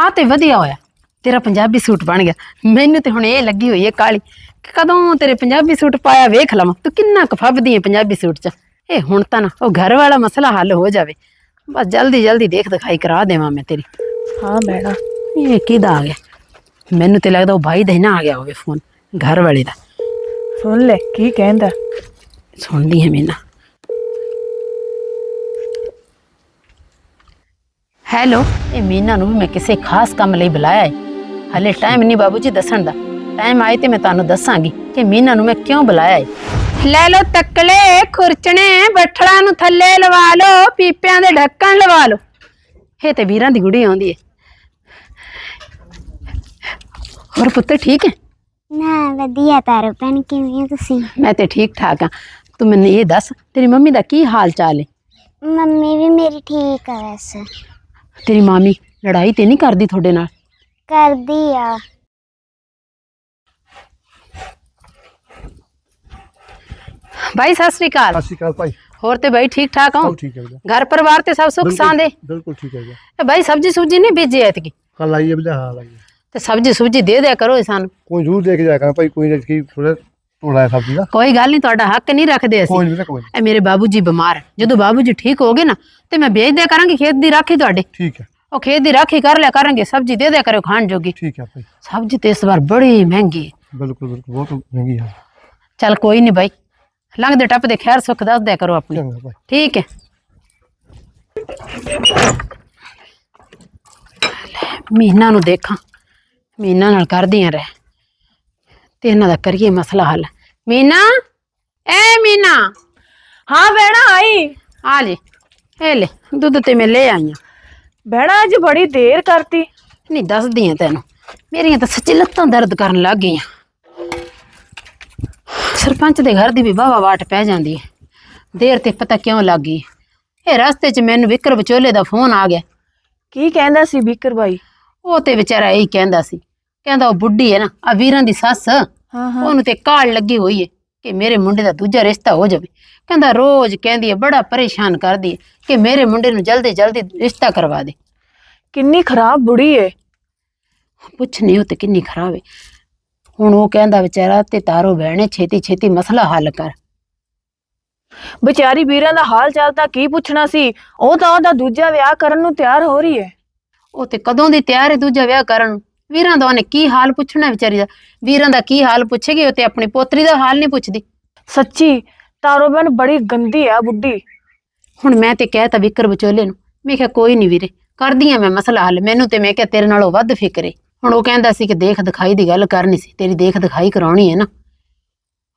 ਆ ਤੇ ਵਧੀਆ ਹੋਇਆ। ਤੇਰਾ ਪੰਜਾਬੀ ਸੂਟ ਬਣ ਗਿਆ। ਮੈਨੂੰ ਤੇ ਹੁਣ ਇਹ ਲੱਗੀ ਹੋਈ ਹੈ ਕਾਲੀ ਕਿ ਕਦੋਂ ਤੇਰੇ ਪੰਜਾਬੀ ਸੂਟ ਪਾਇਆ ਵੇਖ ਲਵਾਂ। ਤੂੰ ਕਿੰਨਾ ਕੁ ਫੱਬਦੀ ਹੈ ਪੰਜਾਬੀ ਸੂਟ 'ਚ। ਇਹ ਹੁਣ ਤਾਂ ਨਾ ਉਹ ਘਰ ਵਾਲਾ ਮਸਲਾ ਹੱਲ ਹੋ ਜਾਵੇ। ਬਸ ਜਲਦੀ ਜਲਦੀ ਦੇਖ ਦਿਖਾਈ ਕਰਾ ਦੇਵਾਂ ਮੈਂ ਤੇਰੀ। ਹਾਂ ਭੈਣਾ। ਇਹ ਕਿਹਦਾ ਆ ਗਿਆ? ਮੈਨੂੰ ਤੇ ਲੱਗਦਾ ਉਹ ਭਾਈ ਦਾ ਹੀ ਨਾ ਆ ਗਿਆ ਹੋਵੇ ਫੋਨ। ਘਰ ਵਾਲੇ ਦਾ। ਸੁਣ ਲੈ ਕੀ ਕਹਿੰਦਾ? ਸੁਣਦੀ ਹੈ ਮੀਨਾ। ਹੈਲੋ ਇਹ ਮੀਨਾ ਨੂੰ ਵੀ ਮੈਂ ਕਿਸੇ ਖਾਸ ਕੰਮ ਲਈ ਬੁਲਾਇਆ ਹੈ ਹਲੇ ਟਾਈਮ ਨਹੀਂ ਬਾਬੂ ਜੀ ਦੱਸਣ ਦਾ ਟਾਈਮ ਆਏ ਤੇ ਮੈਂ ਤੁਹਾਨੂੰ ਦੱਸਾਂਗੀ ਕਿ ਮੀਨਾ ਨੂੰ ਮੈਂ ਕਿਉਂ ਬੁਲਾਇਆ ਹੈ ਲੈ ਲੋ ਤੱਕਲੇ ਖੁਰਚਣੇ ਬੱਠਲਾਂ ਨੂੰ ਥੱਲੇ ਲਵਾ ਲੋ ਪੀਪਿਆਂ ਦੇ ਢੱਕਣ ਲਵਾ ਲੋ ਇਹ ਤੇ ਵੀਰਾਂ ਦੀ ਗੁੜੀ ਆਉਂਦੀ ਹੈ ਹੋਰ ਪੁੱਤ ਠੀਕ ਹੈ ਨਾ ਵਧੀਆ ਤਾਰੋ ਭੈਣ ਕਿਵੇਂ ਹੋ ਤੁਸੀਂ ਮੈਂ ਤੇ ਠੀਕ ਠਾਕ ਹਾਂ ਤੂੰ ਮੈਨੂੰ ਇਹ ਦੱਸ ਤੇਰੀ ਮੰਮੀ ਦਾ ਕੀ ਹਾਲ ਚਾਲ ਹੈ ਮੰਮੀ ਵੀ ਮੇਰੀ ਠੀਕ ਆ ਵੈਸੇ ਤੇਰੀ ਮਾਮੀ ਲੜਾਈ ਤੇ ਨਹੀਂ ਕਰਦੀ ਤੁਹਾਡੇ ਨਾਲ? ਕਰਦੀ ਆ। ਬਾਈ ਸਤਿ ਸ੍ਰੀ ਅਕਾਲ। ਸਤਿ ਸ਼੍ਰੀ ਅਕਾਲ ਭਾਈ। ਹੋਰ ਤੇ ਬਾਈ ਠੀਕ ਠਾਕ ਹੋ? ਸਭ ਠੀਕ ਹੈ ਵੀਰੇ ਘਰ ਪਰਿਵਾਰ ਤੇ ਸਭ ਸੁੱਖ ਬਿਲਕੁਲ- ਸਾਂਦੇ ਬਿਲਕੁਲ ਠੀਕ ਹੈ ਵੀਰੇ ਤੇ ਬਾਈ ਸਬਜੀ ਸੁਬਜੀ ਨਹੀਂ ਬੀਜੀ ਐਤਕੀ? ਕੱਲ ਆਈਏ ਵੀਰੇ ਹਾਂ ਲਾਈਏ ਤੇ ਸਬਜੀ ਸੁਬਜੀ ਦੇ ਦਿਆ ਕਰੋ ਇਹ ਸਾਨੂੰ। ਕੋਈ ਜ਼ਰੂਰ ਦੇਖ ਜਾਇਆ ਕਰਾਂ ਭਾਈ ਕੋਈ ਨਾ ਕੀ ਥੋੜਾ ਢੋਲਾ ਹੈ ਸਬਜ਼ੀ ਦਾ? ਕੋਈ ਗੱਲ ਨਹੀਂ ਤੁਹਾਡਾ ਹੱਕ ਨਹੀਂ ਰੱਖਦੇ ਅਸੀਂ। ਕੋਈ ਨਹੀਂ ਕੋਈ। ਇਹ ਮੇਰੇ ਬਾਬੂ ਜੀ ਬਿਮਾਰ ਹੈ। ਜਦੋਂ ਬਾਬੂ ਜੀ ਠੀਕ ਹੋ ਗਏ ਨਾ ਤੇ ਮੈਂ ਵੇਚ ਦਿਆ ਕਰਾਂਗੀ ਖੇਤ ਦੀ ਰਾਖੀ ਤੁਹਾਡੇ। ਠੀਕ ਹੈ। ਉਹ ਖੇਤ ਦੀ ਰਾਖੀ ਕਰ ਲਿਆ ਕਰਾਂਗੇ ਸਬਜੀ ਦੇ ਦਿਆ ਕਰਿਓ ਖਾਣ ਜੋਗੀ। ਠੀਕ ਹੈ ਭਾਈ। ਸਬਜੀ ਤੇ ਇਸ ਵਾਰ ਬੜੀ ਮਹਿੰਗੀ ਹੈ। ਬਿਲਕੁਲ ਬਿਲਕੁਲ ਬਹੁਤ ਮਹਿੰਗੀ ਹੈ। ਚੱਲ ਕੋਈ ਨਹੀਂ ਬਾਈ। ਲੰਘਦੇ ਟੱਪਦੇ ਖੈਰ ਸੁੱਖ ਦੱਸ ਦਿਆ ਕਰੋ ਆਪਣੀ। ਚੰਗਾ ਭਾਈ ਠੀਕ ਹੈ। ਮੀਨਾ ਨੂੰ ਦੇਖਾਂ। ਮੀਨਾ ਨਾਲ ਕਰਦੀਆਂ ਰਹਿ। ਤੇ ਇਹਨਾਂ ਦਾ ਕਰੀਏ ਮਸਲਾ ਹੱਲ। ਮੀਨਾ ਐ ਮੀਨਾ ਹਾਂ ਭੈਣਾ ਆਈ ਆ ਲੈ ਇਹ ਲੈ ਦੁੱਧ ਤੇ ਮੈਂ ਲੈ ਆਈ ਆਂ ਅੱਜ ਬੜੀ ਦੇਰ ਕਰਤੀ ਨਹੀਂ ਦੱਸਦੀ ਆ ਤੈਨੂੰ ਮੇਰੀਆਂ ਤਾਂ ਸੱਚੀ ਲੱਤਾਂ ਦਰਦ ਕਰਨ ਲੱਗ ਗਈਆਂ ਸਰਪੰਚ ਦੇ ਘਰ ਦੀ ਵੀ ਵਾਵਾ ਵਾਟ ਪੈ ਜਾਂਦੀ ਹੈ ਦੇਰ ਤੇ ਪਤਾ ਕਿਉਂ ਲੱਗ ਗਈ ਇਹ ਰਸਤੇ 'ਚ ਮੈਨੂੰ ਵਿਕਰ ਵਿਚੋਲੇ ਦਾ ਫੋਨ ਆ ਗਿਆ ਕੀ ਕਹਿੰਦਾ ਸੀ ਬੀਕਰ ਬਾਈ ਉਹ ਤੇ ਵਿਚਾਰਾ ਇਹੀ ਕਹਿੰਦਾ ਸੀ ਕਹਿੰਦਾ ਉਹ ਬੁੱਢੀ ਹੈ ਨਾ ਆ ਵੀਰਾਂ ਦੀ ਸੱਸ ਹਾਂ ਹਾਂ। ਉਹਨੂੰ ਤੇ ਕਾਲ ਲੱਗੀ ਹੋਈ ਹੈ ਕਿ ਮੇਰੇ ਮੁੰਡੇ ਦਾ ਦੂਜਾ ਰਿਸ਼ਤਾ ਹੋ ਜਾਵੇ। ਕਹਿੰਦਾ ਰੋਜ਼ ਕਹਿੰਦੀ ਹੈ ਬੜਾ ਪਰੇਸ਼ਾਨ ਕਰਦੀ ਹੈ ਕਿ ਮੇਰੇ ਮੁੰਡੇ ਨੂੰ ਜਲਦੀ ਜਲਦੀ ਰਿਸ਼ਤਾ ਕਰਵਾ ਦੇ। ਕਿੰਨੀ ਖਰਾਬ ਬੁੜੀ ਏ। ਪੁੱਛ ਨਹੀਂ ਉਹ ਤੇ ਕਿੰਨੀ ਖਰਾਬ ਹੈ ਹੁਣ ਉਹ ਕਹਿੰਦਾ ਵਿਚਾਰਾ ਤੇ ਤਾਰੋ ਬਹਿਣੇ ਛੇਤੀ ਛੇਤੀ ਮਸਲਾ ਹੱਲ ਕਰ। ਵਿਚਾਰੀ ਵੀਰਾਂ ਦਾ ਹਾਲ ਚਾਲ ਤਾਂ ਕੀ ਪੁੱਛਣਾ ਸੀ? ਉਹ ਤਾਂ ਉਹਦਾ ਦੂਜਾ ਵਿਆਹ ਕਰਨ ਨੂੰ ਤਿਆਰ ਹੋ ਰਹੀ ਏ। ਉਹ ਤੇ ਕਦੋਂ ਦੀ ਤਿਆਰ ਹੈ ਦੂਜਾ ਵਿਆਹ ਕਰਨ ਨੂੰ? ਵੀਰਾਂ ਦਾ ਉਹਨੇ ਕੀ ਹਾਲ ਪੁੱਛਣਾ ਵਿਚਾਰੀ ਦਾ? ਵੀਰਾਂ ਦਾ ਕੀ ਹਾਲ ਪੁੱਛੇਗੀ ਉਹ ਤੇ ਆਪਣੀ ਪੋਤਰੀ ਦਾ ਹਾਲ ਨਹੀਂ ਪੁੱਛਦੀ। ਸੱਚੀ ਤਾਰੋ ਬਨ ਬੜੀ ਗੰਦੀ ਆ ਬੁੱਢੀ। ਹੁਣ ਮੈਂ ਤੇ ਕਹਿਤਾ ਵਿਕਰ ਵਿਚੋਲੇ ਨੂੰ ਮੈਂ ਕਿਹਾ ਕੋਈ ਨਹੀਂ ਵੀਰੇ ਕਰਦੀ ਆ ਮੈਂ ਮਸਲਾ ਹੱਲ ਮੈਨੂੰ ਤੇ ਮੈਂ ਕਿਹਾ ਤੇਰੇ ਨਾਲੋਂ ਵੱਧ ਫਿਕਰ ਹੁਣ ਉਹ ਕਹਿੰਦਾ ਸੀ ਕਿ ਦੇਖ ਦਿਖਾਈ ਦੀ ਗੱਲ ਕਰਨੀ ਸੀ ਤੇਰੀ ਦੇਖ ਦਿਖਾਈ ਕਰਾਉਣੀ ਹੈ ਨਾ।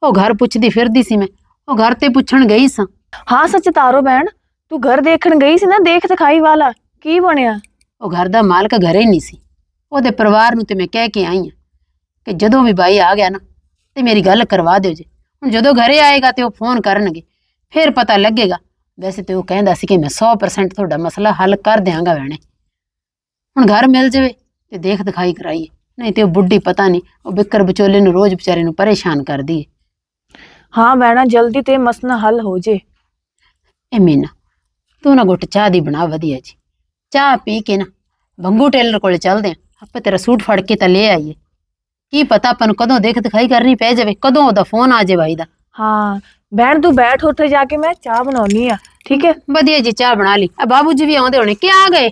ਉਹ ਘਰ ਪੁੱਛਦੀ ਫਿਰਦੀ ਸੀ ਮੈਂ ਉਹ ਘਰ ਤੇ ਪੁੱਛਣ ਗਈ ਸਾਂ। ਹਾਂ ਸੱਚ ਤਾਰੋ ਭੈਣ ਤੂੰ ਘਰ ਦੇਖਣ ਗਈ ਸੀ ਨਾ ਦੇਖ ਦਿਖਾਈ ਵਾਲਾ ਕੀ ਬਣਿਆ? ਉਹ ਘਰ ਦਾ ਮਾਲਕ ਘਰੇ ਨਹੀਂ ਸੀ। ਉਹਦੇ ਪਰਿਵਾਰ ਨੂੰ ਤੇ ਮੈਂ ਕਹਿ ਕੇ ਆਈ ਆ ਕਿ ਜਦੋਂ ਵੀ ਬਾਈ ਆ ਗਿਆ ਨਾ ਤੇ ਮੇਰੀ ਗੱਲ ਕਰਵਾ ਦਿਓ ਜੀ। ਹੁਣ ਜਦੋਂ ਘਰੇ ਆਏਗਾ ਤੇ ਉਹ ਫੋਨ ਕਰਨਗੇ ਫਿਰ ਪਤਾ ਲੱਗੇਗਾ। ਵੈਸੇ ਤੇ ਉਹ ਕਹਿੰਦਾ ਸੀ ਕਿ ਮੈਂ 100% ਤੁਹਾਡਾ ਮਸਲਾ ਹੱਲ ਕਰ ਦਿਆਂਗਾ ਭੈਣੇ। ਹੁਣ ਘਰ ਮਿਲ ਜਾਵੇ ਤੇ ਦੇਖ ਦਿਖਾਈ ਕਰਾਈਏ ਨਹੀਂ ਤੇ ਉਹ ਬੁੱਢੀ ਪਤਾ ਨਹੀਂ ਉਹ ਬਿੱਕਰ ਵਿਚੋਲੇ ਨੂੰ ਰੋਜ਼ ਵਿਚਾਰੇ ਨੂੰ ਪਰੇਸ਼ਾਨ ਕਰਦੀ ਹੈ ਹਾਂ ਭੈਣਾ ਜਲਦੀ ਤੇ ਮਸਲਾ ਹੱਲ ਹੋ ਜੇ। ਇਹ ਮੀਨਾ ਤੂੰ ਨਾ ਗੁੱਟ ਚਾਹ ਦੀ ਬਣਾ ਵਧੀਆ ਜੀ। ਚਾਹ ਪੀ ਕੇ ਨਾ ਬੰਗੂ ਟੇਲਰ ਕੋਲ ਚੱਲਦੇ ਆਂ। ਆਪਾਂ ਤੇਰਾ ਸੂਟ ਫੜ ਕੇ ਤਾਂ ਲੈ ਆਈਏ। ਕੀ ਪਤਾ ਆਪਾਂ ਨੂੰ ਕਦੋਂ ਦੇਖ ਦਿਖਾਈ ਕਰਨੀ ਪੈ ਜਾਵੇ ਕਦੋਂ ਉਹਦਾ ਫੋਨ ਆ ਜਾਏ ਬਾਈ ਦਾ। ਹਾਂ ਭੈਣ ਤੂੰ ਬੈਠ ਉੱਥੇ ਜਾ ਕੇ ਮੈਂ ਚਾਹ ਬਣਾਉਣੀ ਆ ਠੀਕ ਹੈ? ਵਧੀਆ ਜੀ ਚਾਹ ਬਣਾ ਲਈ। ਆ ਬਾਬੂ ਜੀ ਵੀ ਆਉਂਦੇ ਹੋਣੇ ਕਿ ਆ ਗਏ?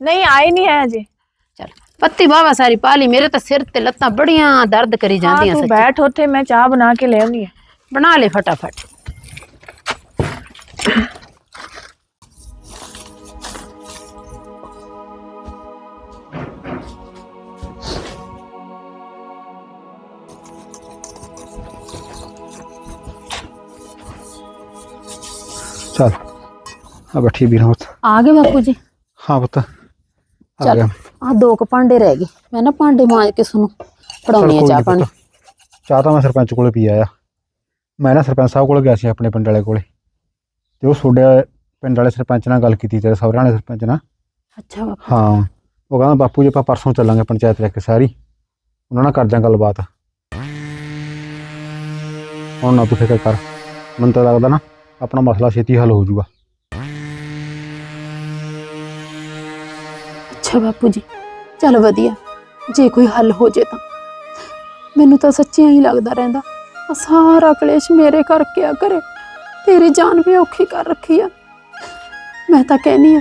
ਨਹੀਂ ਆਏ ਨਹੀਂ ਹੈ ਅਜੇ ਚਲ ਪੱਤੀ ਬਾਵਾ ਸਾਰੀ ਪਾ ਲਈ ਮੇਰੇ ਤਾਂ ਸਿਰ ਤੇ ਲੱਤਾਂ ਬੜੀਆਂ ਦਰਦ ਕਰੀ ਹਾਂ ਜਾਂਦੀਆਂ ਤੂੰ ਸੱਚੀ। ਬੈਠ ਉੱਥੇ ਮੈਂ ਚਾਹ ਬਣਾ ਕੇ ਲੈ ਆਉਣੀ ਆ ਬਣਾ ਲੈ ਫਟਾਫਟ। ਆ ਬੈਠੀ ਵੀਰ ਹੁਤ ਆ ਗਏ ਬਾਪੂ ਜੀ। ਹਾਂ ਪੁੱਤ ਆ ਚੱਲ ਗਿਆ। ਆ ਦੋ ਕੁ ਭਾਂਡੇ ਰਹਿ ਗਏ। ਮੈਂ ਨਾ ਭਾਂਡੇ ਮਾਂਜ ਕੇ ਤੁਹਾਨੂੰ ਫੜਾਉਣੀ ਆ ਚੱਲ ਕੋਈ ਚਾਹ ਨੀ ਪਾਣੀ। ਪੁੱਤ। ਚਾਹ ਤਾਂ ਮੈਂ ਸਰਪੰਚ ਕੋਲੇ ਪੀ ਆਇਆ। ਮੈਂ ਨਾ ਸਰਪੰਚ ਸਾਹਿਬ ਕੋਲ ਗਿਆ ਸੀ ਆਪਣੇ ਪਿੰਡ ਵਾਲੇ ਕੋਲੇ। ਤੇ ਉਹ ਤੁਹਾਡੇ ਪਿੰਡ ਵਾਲੇ ਸਰਪੰਚ ਨਾਲ ਗੱਲ ਕੀਤੀ ਤੇਰੇ ਸਹੁਰਿਆਂ ਵਾਲੇ ਸਰਪੰਚ ਨਾਲ। ਅੱਛਾ ਬਾਪੂ। ਹਾਂ ਉਹ ਕਹਿੰਦਾ ਬਾਪੂ ਜੀ ਆਪਾਂ ਪਰਸੋਂ ਚੱਲਾਂਗੇ ਪੰਚਾਇਤ ਲੈ ਕੇ ਸਾਰੀ। ਉਹਨਾਂ ਨਾਲ ਕਰਦੇ ਆਂ ਗੱਲਬਾਤ। ਹੁਣ ਨਾ ਤੂੰ ਫਿਕਰ ਕਰ। ਮੈਨੂੰ ਤਾਂ ਲੱਗਦਾ ਨਾ ਆਪਣਾ ਮਸਲਾ ਛੇਤੀ ਹੱਲ ਹੋ ਜਾਊਗਾ। ਅੱਛਾ ਬਾਪੂ ਜੀ। ਚੱਲ ਵਧੀਆ। ਜੇ ਕੋਈ ਹੱਲ ਹੋ ਜੇ ਤਾਂ। ਮੈਨੂੰ ਤਾਂ ਸੱਚੀ ਹੀ ਲੱਗਦਾ ਰਹਿੰਦਾ ਆਹ ਸਾਰਾ ਕਲੇਸ਼ ਮੇਰੇ ਕਰਕੇ ਆ ਕਰੇ। ਤੇਰੀ ਜਾਨ ਵੀ ਔਖੀ ਕਰ ਰੱਖੀ ਆ। ਮੈਂ ਤਾਂ ਕਹਿਨੀ ਆ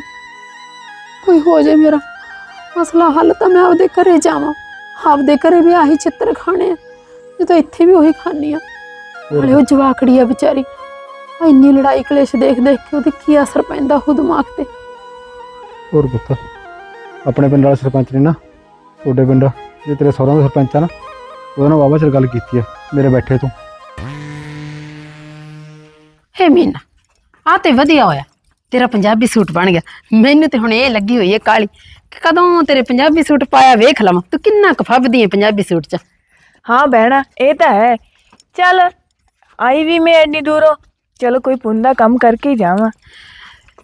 ਕੋਈ ਹੋ ਜੇ ਮੇਰਾ ਮਸਲਾ ਹੱਲ ਤਾਂ ਮੈਂ ਆਪਦੇ ਘਰੇ ਜਾਵਾਂ। ਆਪਦੇ ਘਰੇ ਵੀ ਆਹੀ ਚਿੱਤਰ ਖਾਣੇ ਆ। ਜਦੋਂ ਇੱਥੇ ਵੀ ਉਹੀ ਖਾਣੀ ਆ। ਹਲੇ ਉਹ ਜਵਾਕੜੀ ਆ ਵਿਚਾਰੀ। ਇੰਨੀ ਲੜਾਈ ਕਲੇਸ਼ ਦੇਖ ਦੇਖ ਕੇ ਉਹਦੇ ਕੀ ਅਸਰ ਪੈਂਦਾ ਉਹ ਦਿਮਾਗ ਤੇ। ਹੋਰ ਪੁੱਤ। ਆਪਣੇ ਪਿੰਡ ਵਾਲੇ ਸਰਪੰਚ ਨੇ ਨਾ ਤੁਹਾਡੇ ਪਿੰਡ ਜੇ ਤੇਰੇ ਸਹੁਰਾ ਦਾ ਸਰਪੰਚ ਆ ਨਾ ਉਹਦੇ ਨਾਲ ਬਾਬਾ ਚਿਰ ਗੱਲ ਕੀਤੀ ਆ ਮੇਰੇ ਬੈਠੇ ਤੋਂ। ਹੇ ਮੀਨਾ ਆ ਤੇ ਵਧੀਆ ਹੋਇਆ ਤੇਰਾ ਪੰਜਾਬੀ ਸੂਟ ਬਣ ਗਿਆ। ਮੈਨੂੰ ਤੇ ਹੁਣ ਇਹ ਲੱਗੀ ਹੋਈ ਹੈ ਕਾਲੀ ਕਿ ਕਦੋਂ ਤੇਰੇ ਪੰਜਾਬੀ ਸੂਟ ਪਾਇਆ ਵੇਖ ਲਵਾਂ ਤੂੰ ਕਿੰਨਾ ਕੁ ਫੱਬਦੀ ਹੈ ਪੰਜਾਬੀ ਸੂਟ 'ਚ। ਹਾਂ ਭੈਣਾ ਇਹ ਤਾਂ ਹੈ। ਚੱਲ ਆਈ ਵੀ ਮੈਂ ਇੰਨੀ ਦੂਰੋਂ ਚਲੋ ਕੋਈ ਪੁੰਨ ਦਾ ਕੰਮ ਕਰਕੇ ਹੀ ਜਾਵਾਂ।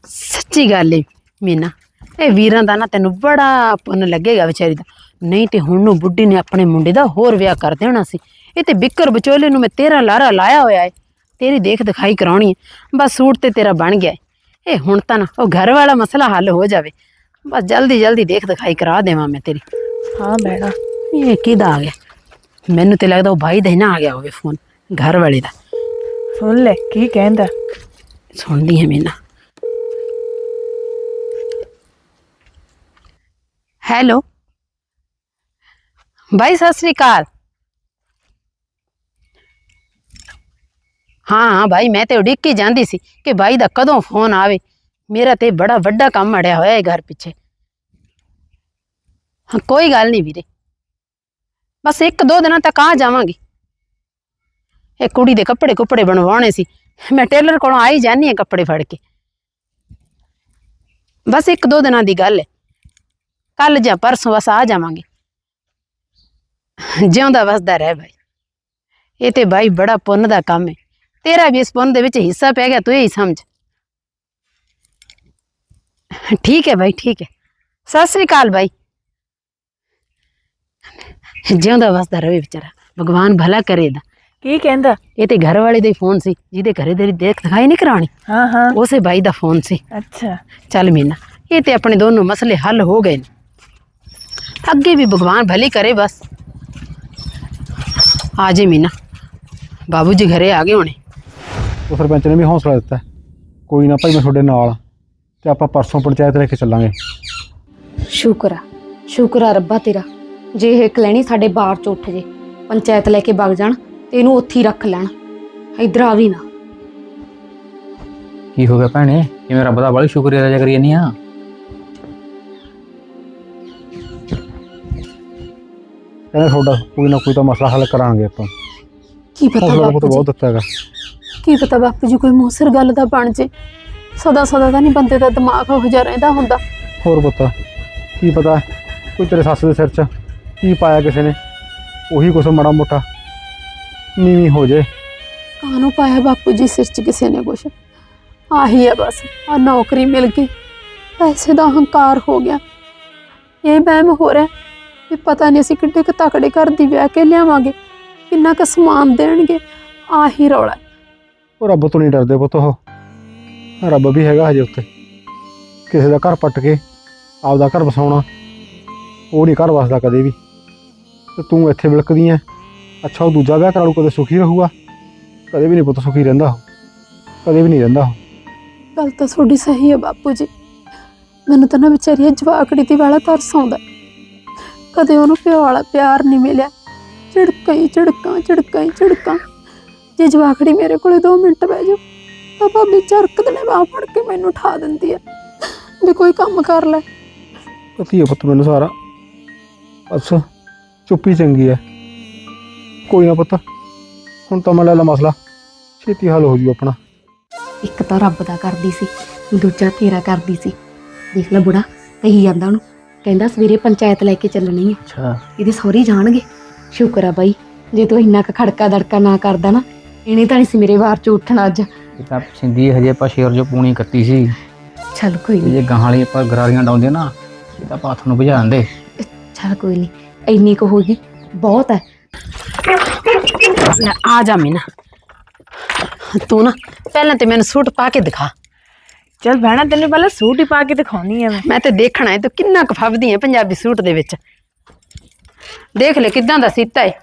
ਸੱਚੀ ਗੱਲ ਏ ਮੀਨਾ ਇਹ ਵੀਰਾਂ ਦਾ ਨਾ ਤੈਨੂੰ ਬੜਾ ਪੁੰਨ ਲੱਗੇਗਾ ਵਿਚਾਰੀ ਦਾ। ਨਹੀਂ ਤੇ ਹੁਣ ਨੂੰ ਬੁੱਢੀ ਨੇ ਆਪਣੇ ਮੁੰਡੇ ਦਾ ਹੋਰ ਵਿਆਹ ਕਰ ਦੇਣਾ ਸੀ। ਇਹ ਤੇ ਬਿੱਕਰ ਵਿਚੋਲੇ ਨੂੰ ਮੈਂ ਤੇਰਾ ਲਾਰਾ ਲਾਇਆ ਹੋਇਆ ਏ। ਤੇਰੀ ਦੇਖ ਦਿਖਾਈ ਕਰਾਉਣੀ ਹੈ ਬਸ ਸੂਟ ਤੇ ਤੇਰਾ ਬਣ ਗਿਆ ਏ। ਹੁਣ ਤਾਂ ਨਾ ਉਹ ਘਰ ਵਾਲਾ ਮਸਲਾ ਹੱਲ ਹੋ ਜਾਵੇ। ਬਸ ਜਲਦੀ ਜਲਦੀ ਦੇਖ ਦਿਖਾਈ ਕਰਾ ਦੇਵਾਂ ਮੈਂ ਤੇਰੀ। ਹਾਂ ਭੈਣਾ ਇਹ ਕਿਹਦਾ ਆ ਗਿਆ? ਮੈਨੂੰ ਤੇ ਲੱਗਦਾ ਉਹ ਭਾਈ ਦਾ ਹੀ ਨਾ ਆ ਗਿਆ ਹੋਵੇ ਫੋਨ। ਘਰ ਵਾਲੇ ਦਾ। ਸੁਣ ਲੈ ਕੀ ਕਹਿੰਦਾ? ਸੁਣਦੀ ਹੈ ਮੀਨਾ। ਹੈਲੋ ਭਾਈ, ਸਤਿ ਸ੍ਰੀ ਅਕਾਲ। ਹਾਂ ਹਾਂ ਭਾਈ, ਮੈਂ ਤੇ ਉਡੀਕ ਕੇ ਜਾਂਦੀ ਸੀ ਕਿ ਭਾਈ ਦਾ ਕਦੋਂ ਫੋਨ ਆਵੇ। ਮੇਰਾ ਤੇ ਬੜਾ ਵੱਡਾ ਕੰਮ ਅੜਿਆ ਹੋਇਆ ਹੈ ਘਰ ਪਿੱਛੇ। ਹਾਂ, ਕੋਈ ਗੱਲ ਨਹੀਂ ਵੀਰੇ। ਬਸ ਇੱਕ ਦੋ ਦਿਨਾਂ ਤੱਕ ਆ ਜਾਵਾਂਗੀ। ਇਹ ਕੁੜੀ ਦੇ ਕੱਪੜੇ ਕੁਪੜੇ ਬਣਵਾਉਣੇ ਸੀ। ਮੈਂ ਟੇਲਰ ਕੋਲੋਂ ਆਈ ਜਾਨੀ ਆ ਕੱਪੜੇ ਫੜ ਕੇ। ਬਸ ਇੱਕ ਦੋ ਦਿਨਾਂ ਦੀ ਗੱਲ ਹੈ ਕੱਲ ਜਾਂ ਪਰਸੋਂ ਬਸ ਆ ਜਾਵਾਂਗੇ। ਜਿਉਂਦਾ ਵਸਦਾ ਰਹਿ ਭਾਈ ਇਹ ਤੇ ਭਾਈ ਬੜਾ ਪੁੰਨ ਦਾ ਕੰਮ ਹੈ ਤੇਰਾ ਵੀ ਇਸ ਪੁੰਨ ਦੇ ਵਿੱਚ ਹਿੱਸਾ ਪੈ ਗਿਆ ਤੂੰ ਹੀ ਸਮਝ। ਠੀਕ ਹੈ ਭਾਈ ਠੀਕ ਹੈ। ਸਤਿ ਸ੍ਰੀ ਅਕਾਲ ਭਾਈ ਜਿਉਂਦਾ ਵਸਦਾ ਰਹੇ ਵਿਚਾਰਾ ਭਗਵਾਨ ਭਲਾ ਕਰੇ ਦਾ ਕੀ ਕਹਿੰਦਾ? ਇਹ ਤੇ ਘਰ ਵਾਲੇ ਦਾ ਹੀ ਫੋਨ ਸੀ ਜਿਹਦੇ ਘਰੇ ਤੇਰੀ ਦੇਖ ਦਿਖਾਈ ਨਹੀਂ ਕਰਾਣੀ ਹਾਂ ਹਾਂ। ਉਸੇ ਬਾਈ ਦਾ ਫੋਨ ਸੀ। ਅੱਛਾ। ਚੱਲ ਮੀਨਾ ਇਹ ਤੇ ਆਪਣੇ ਦੋਨੋਂ ਮਸਲੇ ਹੱਲ ਹੋ ਗਏ ਨੇ। ਅੱਗੇ ਵੀ ਭਗਵਾਨ ਭਲੀ ਕਰੇ ਬਸ ਆ ਜੇ ਮੀਨਾ ਬਾਬੂ ਜੀ ਘਰੇ ਆ ਗਏ ਹੋਣੇ ਉਹ ਸਰਪੰਚ ਨੇ ਵੀ ਹੌਸਲਾ ਦਿੱਤਾ ਕੋਈ ਨਾ ਭਾਈ ਮੈਂ ਤੁਹਾਡੇ ਨਾਲ ਆ ਤੇ ਆਪਾਂ ਪਰਸੋਂ ਪੰਚਾਇਤ ਲੈ ਕੇ ਚੱਲਾਂਗੇ ਸ਼ੁਕਰ ਆ ਸ਼ੁਕਰ ਆ ਰੱਬਾ ਤੇਰਾ ਜੇ ਇਹ ਕਲੈਣੀ ਸਾਡੇ ਬਾਹਰ ਚ ਉੱਠ ਜੇ ਪੰਚਾਇਤ ਲੈ ਕੇ ਵਗ ਜਾਣ ਤੇ ਇਹਨੂੰ ਉੱਥੇ ਹੀ ਰੱਖ ਲੈਣ ਇਧਰ ਆਵੀ ਨਾ ਕੀ ਹੋ ਗਿਆ ਭੈਣੇ ਕਿਵੇਂ ਰੱਬ ਦਾ ਬੜੀ ਸ਼ੁਕਰੀਆ ਅਦਾ ਕਰੀ ਜਾਂਦੀ ਆ ਕਹਿੰਦੇ ਤੁਹਾਡਾ ਕੋਈ ਨਾ ਕੋਈ ਤਾਂ ਮਸਲਾ ਹੱਲ ਕਰਾਂਗੇ ਆਪਾਂ। ਕੀ ਪਤਾ ਹੌਸਲਾ ਬਾਪੂ ਤਾਂ ਬਹੁਤ ਜੀ? ਦਿੱਤਾ ਹੈਗਾ। ਕੀ ਪਤਾ ਬਾਪੂ ਜੀ ਕੋਈ ਮੂਸਰ ਗੱਲ ਦਾ ਬਣ ਜੇ। ਸਦਾ ਸਦਾ ਤਾਂ ਨਹੀਂ ਬੰਦੇ ਦਾ ਦਿਮਾਗ ਹੋ ਜਾ ਰਹਿੰਦਾ ਹੁੰਦਾ। ਹੋਰ ਪਤਾ ਕੀ ਪਤਾ? ਕੋਈ ਤੇਰੇ ਸੱਸ ਦੇ ਸਿਰ 'ਚ ਕੀ ਪਾਇਆ ਕਿਸੇ ਨੇ? ਉਹੀ ਕੁਛ ਮਾੜਾ ਮੋਟਾ। ਨੀਵੀਂ ਹੋ ਜੇ। ਕਾਹਨੂੰ ਪਾਇਆ ਬਾਪੂ ਜੀ ਸਿਰ 'ਚ ਕਿਸੇ ਨੇ ਕੁਛ? ਆਹੀ ਹੈ ਬਸ ਆ ਨੌਕਰੀ ਮਿਲ ਗਈ। ਪੈਸੇ ਦਾ ਹੰਕਾਰ ਹੋ ਗਿਆ। ਇਹ ਬਹਿਮ ਹੋ ਰਿਹਾ। ਵੀ ਪਤਾ ਨਹੀਂ ਅਸੀਂ ਕਿੱਡੇ ਕੁ ਤਕੜੇ ਘਰ ਦੀ ਵਿਆਹ ਕੇ ਲਿਆਵਾਂਗੇ ਕਿੰਨਾ ਕੁ ਸਮਾਨ ਦੇਣਗੇ ਆਹੀ ਰੌਲਾ। ਉਹ ਰੱਬ ਤੋਂ ਨਹੀਂ ਡਰਦੇ ਪੁੱਤ ਉਹ। ਰੱਬ ਵੀ ਹੈਗਾ ਹਜੇ ਉੱਤੇ ਕਿਸੇ ਦਾ ਘਰ ਪੱਟ ਕੇ ਆਪਦਾ ਘਰ ਵਸਾਉਣਾ ਉਹ ਨਹੀਂ ਘਰ ਵਸਦਾ ਕਦੇ ਵੀ। ਤੇ ਤੂੰ ਇੱਥੇ ਵਿਲਕਦੀ ਐ ਅੱਛਾ ਉਹ ਦੂਜਾ ਵਿਆਹ ਕਰਾ ਲੂ ਕਦੇ ਸੁਖੀ ਰਹੂਗਾ? ਕਦੇ ਵੀ ਨਹੀਂ ਪੁੱਤ ਸੁਖੀ ਰਹਿੰਦਾ ਉਹ। ਕਦੇ ਵੀ ਨਹੀਂ ਰਹਿੰਦਾ ਉਹ। ਗੱਲ ਤਾਂ ਤੁਹਾਡੀ ਸਹੀ ਹੈ ਬਾਪੂ ਜੀ। ਮੈਨੂੰ ਤਾਂ ਨਾ ਵਿਚਾਰੀ ਜਵਾਕੜੀ ਦੀ ਵਾਲਾ ਤਰਸ ਆਉਂਦਾ। ਕਦੇ ਉਹਨੂੰ ਪਿਓ ਵਾਲਾ ਪਿਆਰ ਨਹੀਂ ਮਿਲਿਆ। ਝਿੜਕਾਂ ਹੀ ਝਿੜਕਾਂ ਝਿੜਕਾਂ ਹੀ ਝਿੜਕਾਂ। ਜੇ ਜਵਾਕੜੀ ਮੇਰੇ ਕੋਲੇ 2 ਮਿੰਟ ਬਹਿ ਜਾ ਤਾਂ ਭਾਬੀ ਝਰਕ ਦਨੇ ਬਾਹ ਫੜ ਕੇ ਮੈਨੂੰ ਉਠਾ ਦਿੰਦੀ ਆ ਵੀ ਕੋਈ ਕੰਮ ਕਰ ਲੈ। ਪਤੀ ਹੈ ਪੁੱਤ ਮੈਨੂੰ ਸਾਰਾ ਬਸ ਚੁੱਪੀ ਚੰਗੀ ਐ। ਕੋਈ ਨਾ ਪੁੱਤ ਹੁਣ ਤਾਂ ਮੈਂ ਲੈ ਲਾ ਮਸਲਾ ਛੇਤੀ ਹੱਲ ਹੋ ਜੂ ਆਪਣਾ। ਇੱਕ ਤਾਂ ਰੱਬ ਦਾ ਕਰਦੀ ਸੀ ਦੂਜਾ ਤੇਰਾ ਕਰਦੀ ਸੀ। ਦੇਖ ਲੈ ਬੁੜਾ ਕਹੀ ਜਾਂਦਾ ਉਹਨੂੰ ਕਹਿੰਦਾ ਸਵੇਰੇ ਪੰਚਾਇਤ ਲੈ ਕੇ ਚੱਲਣੀ ਹੈ ਅੱਛਾ। ਇਹਦੇ ਸਹੁਰੇ ਜਾਣਗੇ। ਸ਼ੁਕਰ ਆ ਬਾਈ ਜੇ ਤੂੰ ਇੰਨਾ ਕੁ ਖੜਕਾ ਦੜਕਾ ਨਾ ਕਰਦਾ ਨਾ ਇਹਨੇ ਤਾਂ ਨਹੀਂ ਸੀ ਮੇਰੇ ਵਾਰ ਚ ਉੱਠਣਾ ਅੱਜ। ਇਹ ਤਾਂ ਸਿੰਧੀ ਹਜੇ ਆਪਾਂ ਸ਼ੇਰ ਜੋ ਪੂਣੀ ਕੱਤੀ ਸੀ। ਚੱਲ ਕੋਈ ਤੇ ਨਹੀਂ ਜੇ ਵਾਲੀ ਆਪਾਂ ਗਰਾਰੀਆਂ ਡਾਉਂਦੇ ਨਾ ਇਹ ਤਾਂ ਆਪਾਂ ਹੱਥ ਨੂੰ ਭਜਾ ਦਿੰਦੇ। ਚੱਲ ਕੋਈ ਨਹੀਂ ਇੰਨੀ ਕੁ ਹੋਗੀ ਬਹੁਤ ਹੈ ਲੈ ਆ ਜਾ ਮੀਨਾ। ਤੂੰ ਨਾ ਪਹਿਲਾਂ ਤੇ ਮੈਨੂੰ ਸੂਟ ਪਾ ਕੇ ਦਿਖਾ। ਚਲ ਭੈਣਾ ਤੈਨੂੰ ਪਹਿਲਾਂ ਸੂਟ ਹੀ ਪਾ ਕੇ ਦਿਖਾਉਣੀ ਆ ਮੈਂ। ਮੈਂ ਤੇ ਦੇਖਣਾ ਹੈ ਤੂੰ ਕਿੰਨਾ ਕੁ ਫੱਬਦੀ ਹੈ ਪੰਜਾਬੀ ਸੂਟ ਦੇ ਵਿੱਚ। ਦੇਖ ਲੈ ਕਿਦਾਂ ਦਾ ਸੀਤਾ ਹੈ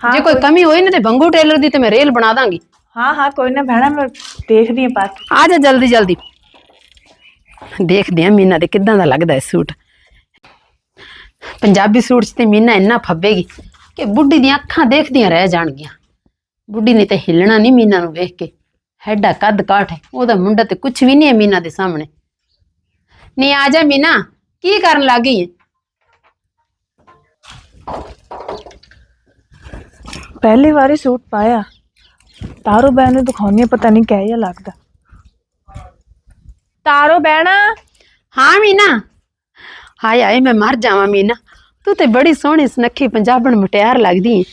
ਜੇ ਕੋਈ ਕਮੀ ਹੋਈ ਨਾ ਤੇ ਬੰਗੂ ਟੇਲਰ ਦੀ ਤੇ ਮੈਂ ਰੇਲ ਬਣਾ ਦਾਂਗੀ। ਹਾਂ ਹਾਂ ਕੋਈ ਨਾ ਭੈਣਾ ਮੈਂ ਦੇਖਦੀ ਆ ਪਾ ਕੇ। ਆ ਜਾ ਜਲਦੀ ਜਲਦੀ। ਦੇਖਦੇ ਆ ਮੀਨਾ ਦੇ ਕਿਦਾਂ ਦਾ ਲੱਗਦਾ ਹੈ ਸੂਟ। ਪੰਜਾਬੀ ਸੂਟ 'ਚ ਤੇ ਮੀਨਾ ਇੰਨਾ ਫੱਬੇਗੀ ਕਿ ਬੁੱਢੀ ਦੀਆਂ ਅੱਖਾਂ ਦੇਖਦੀਆਂ ਰਹਿ ਜਾਣਗੀਆਂ। ਬੁੱਢੀ ਨੇ ਤੇ ਹਿੱਲਣਾ ਨਹੀਂ ਮੀਨਾ ਨੂੰ ਵੇਖ ਕੇ। ਹੈਡਾ ਕੱਦ ਕਾਠ ਹੈ ਉਹਦਾ ਮੁੰਡਾ ਤੇ ਕੁਝ ਵੀ ਨਹੀਂ ਹੈ ਮੀਨਾ ਦੇ ਸਾਹਮਣੇ। ਨਹੀਂ ਆ ਜਾ ਮੀਨਾ ਕੀ ਕਰਨ ਲੱਗੀ ਹੈ? ਪਹਿਲੀ ਵਾਰੀ ਸੂਟ ਪਾਇਆ। ਤਾਰੋ ਬਹਿਣ ਨੂੰ ਦਿਖਾਉਣੀ ਪਤਾ ਨਹੀਂ ਕਿਹੋ ਜਿਹਾ ਲੱਗਦਾ। ਤਾਰੋ ਬਹਿਣਾ? ਹਾਂ ਮੀਨਾ। ਹਾਏ ਹਾਏ ਮੈਂ ਮਰ ਜਾਵਾਂ ਮੀਨਾ। ਤੂੰ ਤੇ ਬੜੀ ਸੋਹਣੀ ਸੁਨੱਖੀ ਪੰਜਾਬਣ ਮੁਟਿਆਰ ਲੱਗਦੀ ਹੈ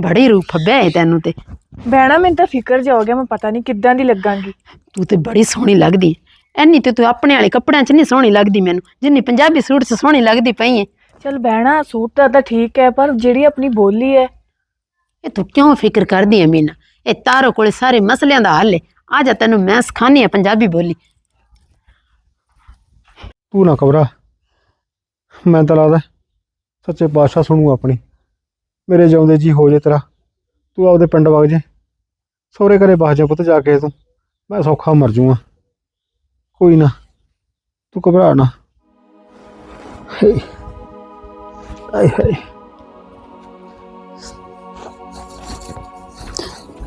ਬੜੀ ਰੂਪ ਫੱਬਿਆ ਹੈ ਤੈਨੂੰ ਤੇ। ਬਹਿਣਾ ਮੈਨੂੰ ਤਾਂ ਫਿਕਰ ਜਿਹਾ ਹੋ ਗਿਆ ਮੈਂ ਪਤਾ ਨਹੀਂ ਕਿੱਦਾਂ ਦੀ ਲੱਗਾਂਗੀ। ਤੂੰ ਤੇ ਬੜੀ ਸੋਹਣੀ ਲੱਗਦੀ ਐ। ਐਨੀ ਤੇ ਤੂੰ ਆਪਣੇ ਵਾਲੇ ਕੱਪੜਿਆਂ 'ਚ ਨਹੀਂ ਸੋਹਣੀ ਲੱਗਦੀ ਮੈਨੂੰ। ਜਿੰਨੀ ਪੰਜਾਬੀ ਸੂਟ 'ਚ ਸੋਹਣੀ ਲੱਗਦੀ ਪਈ ਐ। ਚਲ ਬਹਿਣਾ ਸੂਟ ਤਾਂ ਤਾਂ ਠੀਕ ਹੈ ਪਰ ਜਿਹੜੀ ਆਪਣੀ ਬੋਲੀ ਹੈ ਇਹ ਤੂੰ ਕਿਉਂ ਫਿਕਰ ਕਰਦੀ ਐ ਮੀਨਾ? ਇਹ ਤਾਰੋ ਕੋਲੇ ਸਾਰੇ ਮਸਲਿਆਂ ਦਾ ਹੱਲ ਐ। ਆ ਜਾ ਤੈਨੂੰ ਮੈਂ ਸਿਖਾਨੀ ਆ ਪੰਜਾਬੀ ਬੋਲੀ। ਤੂੰ ਨਾ ਘਬਰਾ। ਮੈਂ ਤਾਂ ਲੱਗਦਾ ਸੱਚੇ ਪਾਤਸ਼ਾਹ ਸੁਣੂ ਆਪਣੀ। ਮੇਰੇ ਜਿਉਂਦੇ ਜੀ ਹੋ ਜੇ ਤੇਰਾ। ਤੂੰ ਆਪਦੇ ਪਿੰਡ ਵਗ ਜੇ। ਸਹੁਰੇ ਘਰੇ ਬਸ ਜਾ ਪੁੱਤ ਜਾ ਕੇ ਤੂੰ। ਮੈਂ ਸੌਖਾ ਮਰ ਜੂਆਂ ਕੋਈ ਨਾ, ਤੂੰ ਘਬਰਾ ਨਾ। ਹੇ। ਹਾਏ।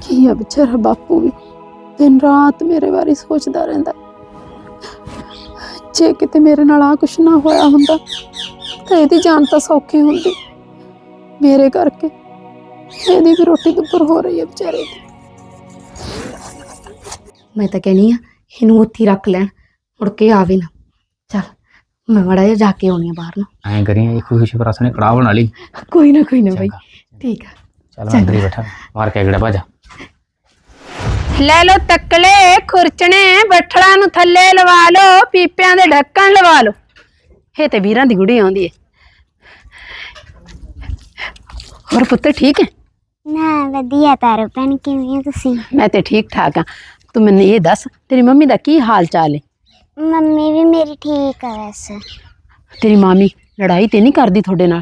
ਕੀ ਆ ਵਿਚਾਰਾ ਬਾਪੂ ਵੀ? ਦਿਨ ਰਾਤ ਮੇਰੇ ਬਾਰੇ ਸੋਚਦਾ ਰਹਿੰਦਾ। ਜੇ ਕਿਤੇ ਮੇਰੇ ਨਾਲ ਆ ਕੁਛ ਨਾ ਹੋਇਆ ਹੁੰਦਾ, ਤਾਂ ਇਹਦੀ ਜਾਨ ਤਾਂ ਸੌਖੀ ਹੁੰਦੀ। ਮੇਰੇ ਕਰਕੇ ਇਹਦੀ ਵੀ ਰੋਟੀ ਦੁੱਪਰ ਹੋ ਰਹੀ ਹੈ ਵਿਚਾਰੇ ਦੀ? ਮੈਂ ਤਾਂ ਕਹਿਨੀ ਆ ਇਹਨੂੰ ਉੱਥੇ ਹੀ ਰੱਖ ਲੈਣ ਮੁੜ ਕੇ ਆਵੇ ਨਾ। ਚੱਲ ਮੈਂ ਮੜਾ ਜਾ ਜਾ ਕੇ ਆਉਣੀ ਆ ਬਾਹਰ ਨੂੰ। ਐਂ ਕਰੀਏ ਇੱਕ ਖੁਸ਼ੀ ਪ੍ਰਸ ਨੇ ਕੜਾਹ ਬਣਾ ਲਈ। ਕੋਈ ਨਾ ਕੋਈ ਨਾ ਬਾਈ। ਠੀਕ ਆ। ਚੱਲ ਮੈਂ ਅੰਦਰ ਹੀ ਬੈਠਾ। ਮਾਰ ਕੇ ਅਗੜਾ ਭਾਜਾ। ਲੈ ਲੋ ਤੱਕਲੇ ਖੁਰਚਣੇ ਬੱਠਲਾਂ ਨੂੰ ਥੱਲੇ ਲਵਾ ਲੋ ਪੀਪਿਆਂ ਦੇ ਢੱਕਣ ਲਵਾ ਲੋ ਇਹ ਤੇ ਵੀਰਾਂ ਦੀ ਗੁੜੀ ਆਉਂਦੀ ਏ। ਹੋਰ ਪੁੱਤ ਠੀਕ ਹੈ? ਨਾ ਵਧੀਆ ਤਾਰੋ ਭੈਣ ਕਿਵੇਂ ਹੋ ਤੁਸੀਂ? ਮੈਂ ਤੇ ਠੀਕ ਠਾਕ ਆ। ਤੂੰ ਮੈਨੂੰ ਇਹ ਦੱਸ ਤੇਰੀ ਮੰਮੀ ਦਾ ਕੀ ਹਾਲ ਚਾਲ ਹੈ ਮੰਮੀ ਵੀ ਮੇਰੀ ਠੀਕ ਆ ਵੈਸੇ ਤੇਰੀ ਮਾਮੀ ਲੜਾਈ ਤੇ ਨਹੀਂ ਕਰਦੀ ਤੁਹਾਡੇ ਨਾਲ?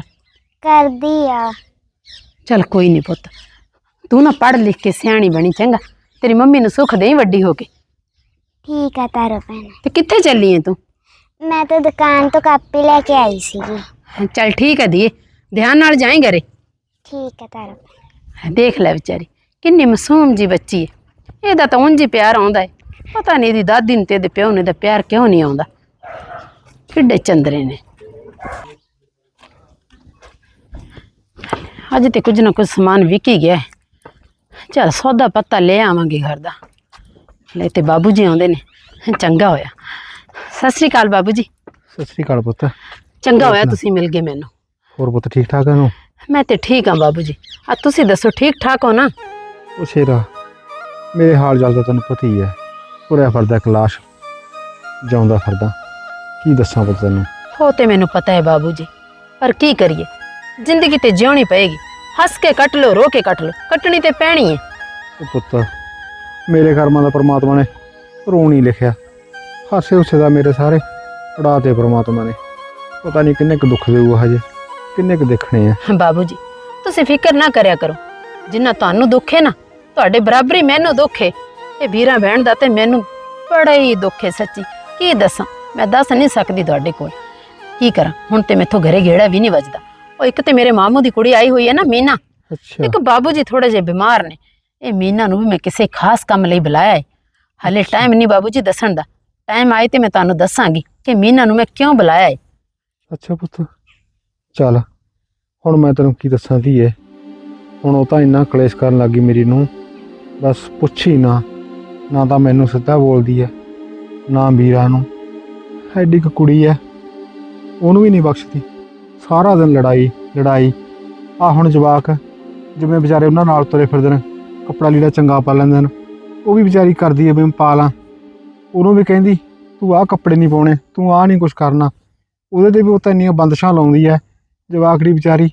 ਕਰਦੀ ਆ। ਚੱਲ ਕੋਈ ਨਹੀਂ ਪੁੱਤ ਤੂੰ ਨਾ ਪੜ੍ਹ ਲਿਖ ਕੇ ਸਿਆਣੀ ਬਣੀ ਚੰਗਾ। ਤੇਰੀ ਮੰਮੀ ਨੂੰ ਸੁੱਖ ਦੇਈ ਵੱਡੀ ਹੋ ਕੇ। ਠੀਕ ਆ ਤਾਰੋ ਭੈਣ। ਤੇ ਕਿੱਥੇ ਚੱਲੀ ਏ ਤੂੰ? ਮੈਂ ਤਾਂ ਦੁਕਾਨ ਤੋਂ ਕਾਪੀ ਲੈ ਕੇ ਆਈ ਸੀਗੀ। ਚੱਲ ਠੀਕ ਹੈ ਦੀਏ ਧਿਆਨ ਨਾਲ ਜਾਈਂ ਘਰੇ। ਠੀਕ ਆ ਤਾਰੋ ਭੈਣ। ਦੇਖ ਲੈ ਵਿਚਾਰੀ ਕਿੰਨੀ ਮਾਸੂਮ ਜੀ ਬੱਚੀ ਹੈ। ਇਹਦਾ ਤਾਂ ਉਂਝ ਹੀ ਪਿਆਰ ਆਉਂਦਾ ਹੈ। ਪਤਾ ਨਹੀਂ ਇਹਦੀ ਦਾਦੀ ਨੂੰ ਤੇ ਇਹਦੇ ਪਿਓ ਨੂੰ ਇਹਦਾ ਪਿਆਰ ਕਿਉਂ ਨਹੀਂ ਆਉਂਦਾ। ਕਿੱਡੇ ਚੰਦਰੇ ਨੇ। ਅੱਜ ਤੇ ਕੁਝ ਨਾ ਕੁਝ ਸਮਾਨ ਵਿਕ ਗਿਆ ਹੈ। ਚੱਲ ਸੌਦਾ ਪੱਤਾ ਲੈ ਆਵਾਂਗੇ ਘਰ ਦਾ। ਲੈ ਤੇ ਬਾਬੂ ਜੀ ਆਉਂਦੇ ਨੇ। ਚੰਗਾ ਹੋਇਆ। ਸਤਿ ਸ੍ਰੀ ਅਕਾਲ ਬਾਬੂ ਜੀ। ਸਤਿ ਸ੍ਰੀ ਅਕਾਲ ਪੁੱਤ। ਚੰਗਾ ਹੋਇਆ ਤੁਸੀਂ ਮਿਲ ਗਏ ਮੈਨੂੰ। ਹੋਰ ਪੁੱਤ ਠੀਕ ਠਾਕ ਹੈ ਨੂੰ ਮੈਂ ਤੇ ਠੀਕ ਹਾਂ ਬਾਬੂ ਜੀ। ਆ ਤੁਸੀਂ ਦੱਸੋ ਠੀਕ ਠਾਕ ਹੋ ਨਾ? ਉਹ ਸ਼ੇਰਾ ਮੇਰੇ ਹਾਲ ਚਾਲ ਤਾਂ ਤੈਨੂੰ ਪਤਾ ਹੀ ਹੈ। ਪੁਰਿਆ ਫਿਰਦਾ ਕਲਾਸ਼ ਜਾਉਂਦਾ ਫਿਰਦਾ। ਕੀ ਦੱਸਾਂ ਪੁੱਤ ਤੈਨੂੰ? ਉਹ ਤੇ ਮੈਨੂੰ ਪਤਾ ਹੈ ਬਾਬੂ ਜੀ। ਪਰ ਕੀ ਕਰੀਏ? ਜ਼ਿੰਦਗੀ ਤੇ ਜਿਉਣੀ ਪਏਗੀ। ਹੱਸ ਕੇ ਕੱਟ ਲੋ ਰੋ ਕੇ ਕੱਟ ਲੋ ਕੱਟਣੀ ਤੇ ਪੈਣੀ ਹੈ। ਉਹ ਪੁੱਤ ਮੇਰੇ ਕਰਮਾਂ ਦਾ ਪ੍ਰਮਾਤਮਾ ਨੇ ਰੋਣ ਹੀ ਲਿਖਿਆ। ਹਾਸੇ ਹੁਸੇ ਦਾ ਮੇਰੇ ਸਾਰੇ ਉਡਾ ਤੇ ਪ੍ਰਮਾਤਮਾ ਨੇ। ਪਤਾ ਨਹੀਂ ਕਿੰਨੇ ਕੁ ਦੁੱਖ ਦੇਊਗਾ ਹਜੇ। ਕਿੰਨੇ ਕੁ ਦੇਖਣੇ ਆ? ਬਾਬੂ ਜੀ ਤੁਸੀਂ ਫਿਕਰ ਨਾ ਕਰਿਆ ਕਰੋ। ਜਿੰਨਾ ਤੁਹਾਨੂੰ ਦੁੱਖ ਹੈ ਨਾ ਤੁਹਾਡੇ ਬਰਾਬਰੀ ਮੈਨੂੰ ਦੁੱਖ ਹੈ। ਇਹ ਵੀਰਾਂ ਭੈਣ ਦਾ ਤੇ ਮੈਨੂੰ ਬੜਾ ਹੀ ਦੁੱਖ ਹੈ ਸੱਚੀ। ਕੀ ਦੱਸਾਂ ਮੈਂ ਦੱਸ ਨਹੀਂ ਸਕਦੀ ਤੁਹਾਡੇ ਕੋਲ। ਕੀ ਕਰਾਂ ਹੁਣ ਤੇ ਮੈਥੋਂ ਘਰੇ ਗੇੜਾ ਵੀ ਨਹੀਂ ਵੱਜਦਾ। ਉਹ ਇੱਕ ਤੇ ਮੇਰੇ ਮਾਮੂ ਦੀ ਕੁੜੀ ਆਈ ਹੋਈ ਹੈ ਨਾ ਮੀਨਾ। ਅੱਛਾ। ਇੱਕ ਬਾਬੂ ਜੀ ਥੋੜੇ ਜਿਹੇ ਬਿਮਾਰ ਨੇ। ਇਹ ਮੀਨਾ ਨੂੰ ਵੀ ਮੈਂ ਕਿਸੇ ਖਾਸ ਕੰਮ ਲਈ ਬੁਲਾਇਆ ਹੈ। ਹਲੇ ਟਾਈਮ ਨਹੀਂ ਬਾਬੂ ਜੀ ਦੱਸਣ ਦਾ। ਟਾਈਮ ਆਏ ਤੇ ਮੈਂ ਤੁਹਾਨੂੰ ਦੱਸਾਂਗੀ ਕਿ ਮੀਨਾ ਨੂੰ ਮੈਂ ਕਿਉਂ ਬੁਲਾਇਆ ਹੈ। ਅੱਛਾ ਪੁੱਤ ਚੱਲ, ਹੁਣ ਮੈਂ ਤੈਨੂੰ ਕੀ ਦੱਸਾਂ ਧੀਏ? ਹੁਣ ਉਹ ਤਾਂ ਇੰਨਾ ਕਲੇਸ਼ ਕਰਨ ਲੱਗੀ ਮੇਰੀ ਨੂੰ ਬਸ ਪੁੱਛ ਹੀ ਨਾ ਨਾ ਤਾਂ ਮੈਨੂੰ ਸਿੱਧਾ ਬੋਲਦੀ ਹੈ ਨਾ ਵੀਰਾ ਨੂੰ। ਐਡੀ ਕੁ ਕੁੜੀ ਹੈ ਉਹਨੂੰ ਵੀ ਨਹੀਂ ਬਖਸ਼ਦੀ। ਸਾਰਾ ਦਿਨ ਲੜਾਈ ਲੜਾਈ। ਆ ਹੁਣ ਜਵਾਕ, ਜਿਵੇਂ ਵਿਚਾਰੇ ਉਹਨਾਂ ਨਾਲ ਤੁਰੇ ਫਿਰਦੇ ਨੇ, ਕੱਪੜਾ ਲੀੜਾ ਚੰਗਾ ਪਾ ਲੈਂਦੇ ਨੇ, ਉਹ ਵੀ ਵਿਚਾਰੀ ਕਰਦੀ ਹੈ ਵੀ ਮੈਂ ਪਾ ਲਾਂ। ਉਹਨੂੰ ਵੀ ਕਹਿੰਦੀ, ਤੂੰ ਆਹ ਕੱਪੜੇ ਨਹੀਂ ਪਾਉਣੇ, ਤੂੰ ਆਹ ਨਹੀਂ ਕੁਝ ਕਰਨਾ। ਉਹਦੇ ਤੇ ਵੀ ਉਹ ਤਾਂ ਇੰਨੀਆਂ ਬੰਦਸ਼ਾਂ ਲਾਉਂਦੀ ਹੈ ਜਵਾਕੜੀ ਵਿਚਾਰੀ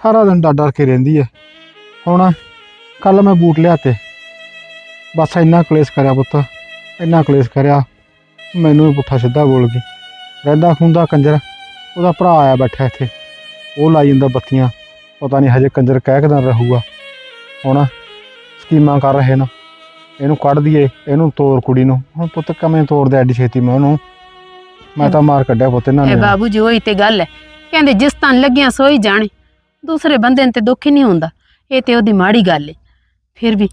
ਸਾਰਾ ਦਿਨ ਡਰ ਡਰ ਕੇ ਰਹਿੰਦੀ ਹੈ ਹੁਣ ਕੱਲ ਮੈਂ ਬੂਟ ਲਿਆਤੇ। ਬਸ ਇੰਨਾ ਕਲੇਸ਼ ਕਰਿਆ ਪੁੱਤ ਇੰਨਾ ਕਲੇਸ਼ ਕਰਿਆ ਮੈਨੂੰ ਪੁੱਠਾ ਸਿੱਧਾ ਬੋਲ ਗਈ ਰਹਿੰਦਾ ਖੁੰਦਾ ਕੰਜਰ ਉਹਦਾ ਭਰਾ ਆਇਆ ਬੈਠਾ ਇੱਥੇ। ਉਹ ਲਾਈ ਜਾਂਦਾ ਬੱਤੀਆਂ ਪਤਾ ਨਹੀਂ ਹਜੇ ਕੰਜਰ ਕਹਿ ਕਿਦਾਂ ਰਹੂਗਾ। ਹੁਣ ਸਕੀਮਾਂ ਕਰ ਰਹੇ ਨੇ ਇਹਨੂੰ ਕੱਢ ਦਈਏ ਇਹਨੂੰ ਤੋਰ ਕੁੜੀ ਨੂੰ। ਹੁਣ ਪੁੱਤ ਕਵੇਂ ਤੋਰਦੇ ਐਡੀ ਛੇਤੀ ਮੈਂ ਉਹਨੂੰ? ਮੈਂ ਤਾਂ ਮਾਰ ਕੱਢਿਆ ਪੁੱਤ ਇਹਨਾਂ ਇਹ ਨੇ। ਬਾਬੂ ਜੀ ਉਹੀ ਤੇ ਗੱਲ ਹੈ ਕਹਿੰਦੇ ਜਿਸ ਤਾਂ ਲੱਗਿਆ ਸੋਈ ਜਾਣੇ, ਦੂਸਰੇ ਬੰਦੇ ਨੂੰ ਤੇ ਦੁੱਖ ਹੀ ਨਹੀਂ ਹੁੰਦਾ, ਇਹ ਤੇ ਉਹਦੀ ਮਾੜੀ ਗੱਲ ਏ। ਫਿਰ ਵੀ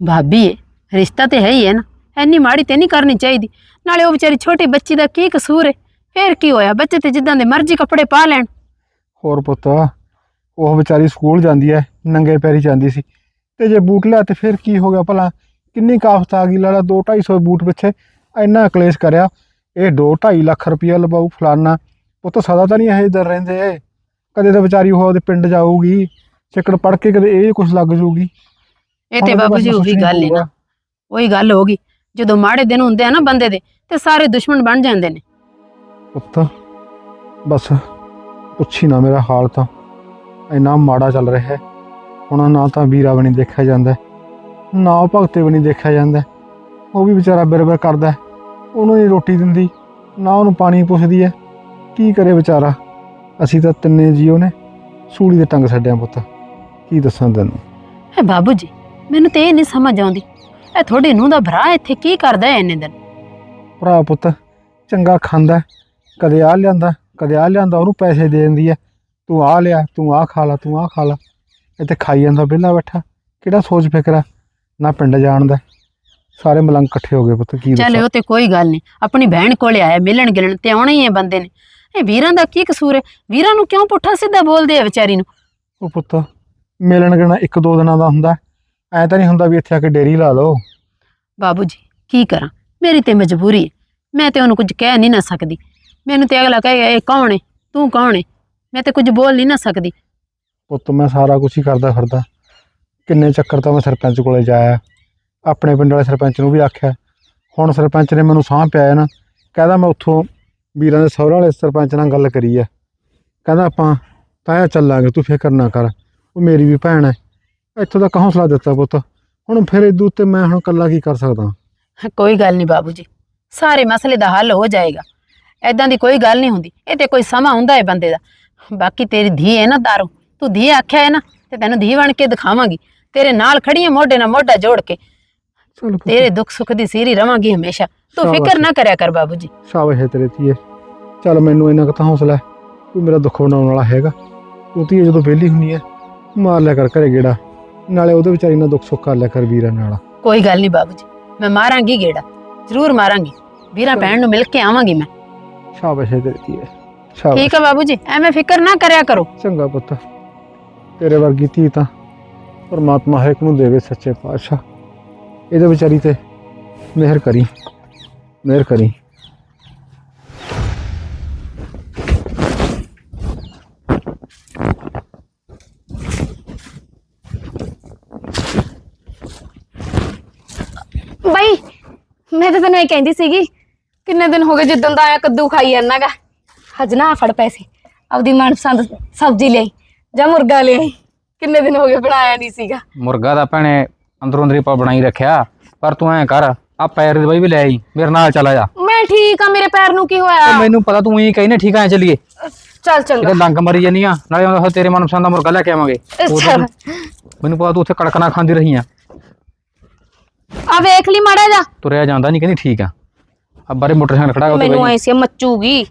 ਭਾਬੀ ਹੈ ਰਿਸ਼ਤਾ ਤੇ ਹੈ ਹੀ ਹੈ ਨਾ ਐਨੀ ਮਾੜੀ ਤੇ ਨਹੀਂ ਕਰਨੀ ਚਾਹੀਦੀ, ਨਾਲੇ ਉਹ ਵਿਚਾਰੀ ਛੋਟੀ ਬੱਚੀ ਦਾ ਕੀ ਕਸੂਰ ਹੈ ਫਿਰ ਕੀ ਹੋਇਆ, ਬੱਚੇ ਤੇ ਜਿੱਦਾਂ ਦੇ ਮਰਜ਼ੀ ਕੱਪੜੇ ਪਾ ਲੈਣ। ਹੋਰ ਪੁੱਤ, ਉਹ ਵਿਚਾਰੀ ਸਕੂਲ ਜਾਂਦੀ ਐ ਨੰਗੇ ਪੈਰੀ ਜਾਂਦੀ ਸੀ, ਤੇ ਜੇ ਬੂਟ ਲਿਆ ਤੇ ਫਿਰ ਕੀ ਹੋ ਗਿਆ ਭਲਾ, ਕਿੰਨੀ ਕਾਫਤ ਆ ਗਈ, ਲਾਲਾ 2 250 ਬੂਟ ਪਿੱਛੇ, ਇੰਨਾ ਕਲੇਸ਼ ਕਰਿਆ, ਇਹ 2 2.5 ਲੱਖ ਰੁਪਇਆ ਲਵਾਉ ਫਲਾਨਾ ਪੁੱਤ ਸਦਾ ਤਾਂ ਨਹੀਂ ਇਹ ਦਰ ਰਹਿੰਦੇ ਕਦੇ ਤਾਂ ਵਿਚਾਰੀ ਉਹ ਉਹਦੇ ਪਿੰਡ ਜਾਊਗੀ ਚੱਕੜ ਪੜ ਕੇ ਕਦੇ ਇਹ ਕੁਛ ਲੱਗ ਜੂਗੀ ਇਹ ਤੇ ਤਾਂ ਬਾਬੂ ਜੀ ਉਹੀ ਗੱਲ ਹੈ ਨਾ। ਉਹੀ ਗੱਲ ਹੋ ਗਈ। ਜਦੋਂ ਮਾੜੇ ਦਿਨ ਹੁੰਦੇ ਆ ਨਾ ਬੰਦੇ ਦੇ ਤੇ ਸਾਰੇ ਦੁਸ਼ਮਣ ਬਣ ਜਾਂਦੇ ਨੇ। ਪੁੱਤ ਬਸ ਪੁੱਛੀ ਨਾ ਮੇਰਾ ਹਾਲ ਤਾਂ। ਇੰਨਾ ਮਾੜਾ ਚੱਲ ਰਿਹਾ ਹੈ। ਹੁਣ ਨਾ ਤਾਂ ਵੀਰਾ ਬਣੀ ਦੇਖਿਆ ਜਾਂਦਾ। ਨਾ ਉਹ ਭਗਤੇ ਬਣੀ ਦੇਖਿਆ ਜਾਂਦਾ। ਉਹ ਵੀ ਵਿਚਾਰਾ ਬਿਰਬਰ ਕਰਦਾ। ਉਹਨੂੰ ਨਹੀਂ ਰੋਟੀ ਦਿੰਦੀ। ਨਾ ਉਹਨੂੰ ਪਾਣੀ ਪੁੱਛਦੀ ਹੈ। ਕੀ ਕਰੇ ਵਿਚਾਰਾ? ਅਸੀਂ ਤਾਂ ਤਿੰਨੇ ਜੀਓ ਨੇ। ਸੂਲੀ ਦੇ ਟੰਗ ਛੱਡਿਆ ਪੁੱਤ। ਕੀ ਦੱਸਾਂ ਤੈਨੂੰ? ਹੈ ਬਾਬੂ ਜੀ ਮੈਨੂੰ ਤੇ ਇਹ ਨਹੀਂ ਸਮਝ ਆਉਂਦੀ। ਇਹ ਤੁਹਾਡੇ ਨੂੰ ਦਾ ਭਰਾ ਇੱਥੇ ਕੀ ਕਰਦਾ ਹੈ ਇੰਨੇ ਦਿਨ? ਭਰਾ ਪੁੱਤ ਚੰਗਾ ਖਾਂਦਾ। ਕਦੇ ਆ ਲਿਆਂਦਾ ਕਦੇ ਆ ਲਿਆਂਦਾ ਉਹਨੂੰ ਪੈਸੇ ਦੇ ਦਿੰਦੀ ਹੈ। ਤੂੰ ਆ ਲਿਆ ਤੂੰ ਆ ਖਾ ਲਾ ਤੂੰ ਆ ਖਾ ਲਾ। ਇੱਥੇ ਖਾਈ ਜਾਂਦਾ ਵਿਹਲਾ ਬੈਠਾ। ਕਿਹੜਾ ਸੋਚ ਫਿਕਰ ਨਾ ਪਿੰਡ ਜਾਣਦਾ। ਸਾਰੇ ਮਲੰਗ ਇਕੱਠੇ ਹੋ ਗਏ ਪੁੱਤ ਕੀ ਚੱਲ ਦੱਸਾਂ ਉਹ ਤੇ ਕੋਈ ਗੱਲ ਨਹੀਂ। ਆਪਣੀ ਭੈਣ ਕੋਲੇ ਆਇਆ ਮਿਲਣ ਗਿਲਣ ਤੇ ਆਉਣਾ ਹੀ ਹੈ ਬੰਦੇ ਨੇ। ਇਹ ਵੀਰਾਂ ਦਾ ਕੀ ਕਸੂਰ ਹੈ? ਵੀਰਾਂ ਨੂੰ ਕਿਉਂ ਪੁੱਠਾ ਸਿੱਧਾ ਬੋਲਦੇ ਆ ਵਿਚਾਰੀ ਨੂੰ? ਉਹ ਪੁੱਤ ਮਿਲਣ ਗਿਣਾ ਇੱਕ ਦੋ ਦਿਨਾਂ ਦਾ ਹੁੰਦਾ। ਐ ਤਾਂ ਨਹੀਂ ਹੁੰਦਾ ਵੀ ਇੱਥੇ ਆ ਕੇ ਡੇਰੀ ਲਾ ਲਓ। ਬਾਬੂ ਜੀ ਕੀ ਕਰਾਂ? ਮੇਰੀ ਤੇ ਮਜਬੂਰੀ ਹੈ। ਮੈਂ ਤੇ ਉਹਨੂੰ ਕੁਝ ਕਹਿ ਨਹੀਂ ਨਾ ਸਕਦੀ। ਮੈਨੂੰ ਤੇ ਅਗਲਾ ਕਹੇਗਾ ਇਹ ਕੌਣ ਹੈ? ਤੂੰ ਕੌਣ ਹੈ? ਮੈਂ ਤੇ ਕੁਝ ਬੋਲ ਨਹੀਂ ਨਾ ਸਕਦੀ। ਪੁੱਤ ਮੈਂ ਸਾਰਾ ਕੁਝ ਹੀ ਕਰਦਾ ਫਿਰਦਾ। ਕਿੰਨੇ ਚੱਕਰ ਤਾਂ ਮੈਂ ਸਰਪੰਚ ਕੋਲੇ ਜਾਇਆ। ਆਪਣੇ ਪਿੰਡ ਵਾਲੇ ਸਰਪੰਚ ਨੂੰ ਵੀ ਆਖਿਆ। ਹੁਣ ਸਰਪੰਚ ਨੇ ਮੈਨੂੰ ਸਾਹ ਪਿਆ ਨਾ। ਕਹਿੰਦਾ ਮੈਂ ਉੱਥੋਂ ਵੀਰਾਂ ਦੇ ਸਹੁਰੇ ਵਾਲੇ ਸਰਪੰਚ ਨਾਲ ਗੱਲ ਕਰੀ ਹੈ ਕਹਿੰਦਾ ਆਪਾਂ ਤਾਇਆ ਚੱਲਾਂਗੇ, ਤੂੰ ਫਿਕਰ ਨਾ ਕਰ, ਉਹ ਮੇਰੀ ਵੀ ਭੈਣ ਹੈ ਇੱਥੋਂ ਦਾ ਹੌਸਲਾ ਦਿੱਤਾ ਪੁੱਤ। ਹੁਣ ਫਿਰ ਇਦੂ ਉੱਤੇ ਮੈਂ ਹੁਣ ਇਕੱਲਾ ਕੀ ਕਰ ਸਕਦਾ? ਕੋਈ ਗੱਲ ਨਹੀਂ ਬਾਬੂ ਜੀ। ਸਾਰੇ ਮਸਲੇ ਦਾ ਹੱਲ ਹੋ ਜਾਏਗਾ। ਐਦਾਂ ਦੀ ਕੋਈ ਗੱਲ ਨਹੀਂ ਹੁੰਦੀ। ਇਹ ਤੇ ਕੋਈ ਸਮਾਂ ਹੁੰਦਾ ਹੈ ਬੰਦੇ ਦਾ। ਬਾਕੀ ਤੇਰੀ ਧੀ ਹੈ ਨਾ ਦਾਰੂ। ਤੂੰ ਧੀ ਆਖਿਆ ਹੈ ਨਾ, ਤੇ ਤੈਨੂੰ ਧੀ ਬਣ ਕੇ ਦਿਖਾਵਾਂਗੀ। ਤੇਰੇ ਨਾਲ ਖੜੀ ਹੈ ਮੋਢੇ ਨਾਲ ਮੋਢਾ ਜੋੜ ਕੇ। ਚਲ ਪੁੱਤ। ਤੇਰੇ ਦੁੱਖ ਸੁੱਖ ਦੀ ਸੀਰੀ ਰਵਾਂਗੀ ਹਮੇਸ਼ਾ। ਤੂੰ ਸ਼ਾਬਾਸ਼। ਫਿਕਰ ਨਾ ਕਰਿਆ ਕਰ ਬਾਬੂ ਜੀ ਸ਼ਾਬਾਸ਼ ਹੈ ਤੇਰੇ ਧੀਏ। ਚੱਲ ਮੈਨੂੰ ਇੰਨਾ ਕੁ ਤਾਂ ਹੌਸਲਾ ਹੈ ਮੇਰਾ ਦੁੱਖ ਬਣਾਉਣ ਵਾਲਾ ਹੈਗਾ। ਤੂੰ ਧੀਏ ਜਦੋਂ ਵਿਹਲੀ ਹੁੰਨੀ ਹੈ ਮਾਰ ਲਿਆ ਕਰ ਘਰੇ ਗੇੜਾ। ਨਾਲੇ ਉਹਦੇ ਵਿਚਾਰੀ ਨਾਲ ਦੁੱਖ ਸੁੱਖ ਕਰ ਲਿਆ ਕਰ ਵੀਰਾਂ ਨਾਲ। ਕੋਈ ਗੱਲ ਨਹੀਂ ਬਾਬੂ ਜੀ ਮੈਂ ਮਾਰਾਂਗੀ ਗੇੜਾ। ਜ਼ਰੂਰ ਮਾਰਾਂਗੀ। ਵੀਰਾਂ ਭੈਣ ਨੂੰ ਮਿਲ ਕੇ ਆਵਾਂਗੀ ਮੈਂ। ਸ਼ਾਬਾਸ਼ ਹੈ ਤੇਰੀ ਧੀਏ। ਸ਼ਾਬਾਸ਼। ਠੀਕ ਹੈ ਬਾਬੂ ਜੀ ਐਵੇਂ ਫਿਕਰ ਨਾ ਕਰਿਆ ਕਰੋ। ਚੰਗਾ ਪੁੱਤ। ਤੇਰੇ ਵਰਗੀ ਧੀ ਤਾਂ ਪਰਮਾਤਮਾ ਹਰ ਇੱਕ ਨੂੰ ਦੇਵੇ ਸੱਚੇ ਪਾਤਸ਼ਾਹ। ਇਹਦੇ ਵਿਚਾਰੀ ਤੇ ਮਿਹਰ ਕਰੀ ਮਿਹਰ ਕਰੀ। ਬਾਈ ਮੈਂ ਤਾਂ ਤੈਨੂੰ ਇਹ ਕਹਿੰਦੀ ਸੀਗੀ ਕਿੰਨੇ ਦਿਨ ਹੋ ਗਏ ਜਿੱਦਣ ਦਾ ਆਇਆ ਕੱਦੂ ਖਾਈ ਜਾਂਦਾਗਾ। ਅੱਜ ਨਾ ਆਹ ਫੜ ਪੈਸੇ ਆਪਦੀ ਮਨਪਸੰਦ ਸਬਜ਼ੀ ਲਈ ਜਾਂ ਮੁਰਗਾ ਲਈ ਕਿੰਨੇ ਦਿਨ ਹੋ ਗਏ ਬਣਾਇਆ ਨਹੀਂ ਸੀਗਾ। ਮੁਰਗਾ ਦਾ ਭੈਣੇ ਅੰਦਰੋਂ ਅੰਦਰੀ ਪਾ ਬਣਾਈ ਰੱਖਿਆ ਪਰ ਤੂੰ ਐਂ ਕਰ ਆ ਪੈਰ ਦੇ ਬਾਈ ਵੀ ਲੈ ਆਈ ਮੇਰੇ ਨਾਲ ਚਲਾ ਜਾ। ਮੈਂ ਠੀਕ ਆ ਮੇਰੇ ਪੈਰ ਨੂੰ ਕੀ ਹੋਇਆ? ਤੇ ਮੈਨੂੰ ਪਤਾ ਤੂੰ ਹੀ ਕਹਿੰਨੇ ਠੀਕ ਐ ਚੱਲੀਏ। ਚੱਲ ਚੰਗਾ। ਇਹਦੇ ਲੰਗ ਮਰੀ ਜਾਨੀ ਆ ਨਾਲੇ ਉਹ ਤੇਰੇ ਮਨਪਸੰਦ ਦਾ ਮੁਰਗਾ ਲੈ ਕੇ ਆਵਾਂਗੇ। ਮੈਨੂੰ ਪਤਾ ਤੂੰ ਉੱਥੇ ਕੜਕਣਾ ਖਾਂਦੀ ਰਹੀ ਆ। ਆ ਵੇਖ ਲਈ ਮਾੜਾ ਜਾ ਤੁਰਿਆ ਜਾਂਦਾ ਨਹੀਂ ਕਹਿੰਦੀ ਠੀਕ ਆ। ਆ ਬਾਰੇ ਮੋਟਰਸਾਈਕਲ ਖੜਾ ਹੋ ਮੈਨੂੰ ਐਸੀ ਮੱਚੂਗੀ।